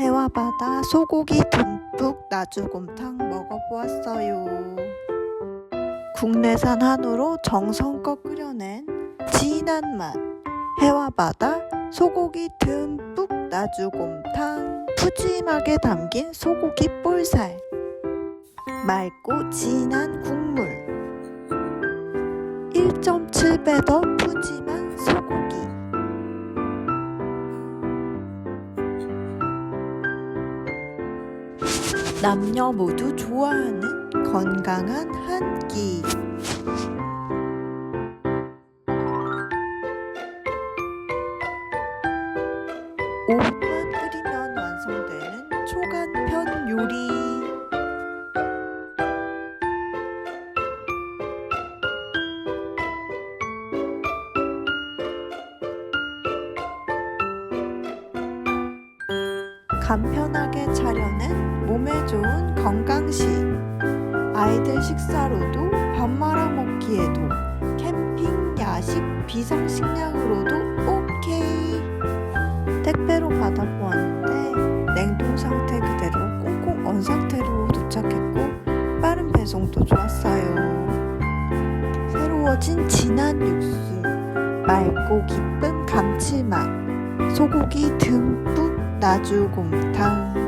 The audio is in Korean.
해와 바다 소고기 듬뿍 나주곰탕 먹어보았어요. 국내산 한우로 정성껏 끓여낸 진한 맛 해와 바다 소고기 듬뿍 나주곰탕 푸짐하게 담긴 소고기 볼살 맑고 진한 국물 1.7배 더 남녀 모두 좋아하는 건강한 한 끼. 오분만 끓이면 완성되는 초간편 요리. 간편하게 차려낸 몸에 좋은 건강식. 아이들 식사로도 밥 말아 먹기에도 캠핑, 야식, 비상식량으로도 오케이. 택배로 받아보았는데 냉동 상태 그대로 꽁꽁 언 상태로 도착했고 빠른 배송도 좋았어요. 새로워진 진한 육수, 맑고 기쁜 감칠맛, 소고기 듬뿍 나주곰탕.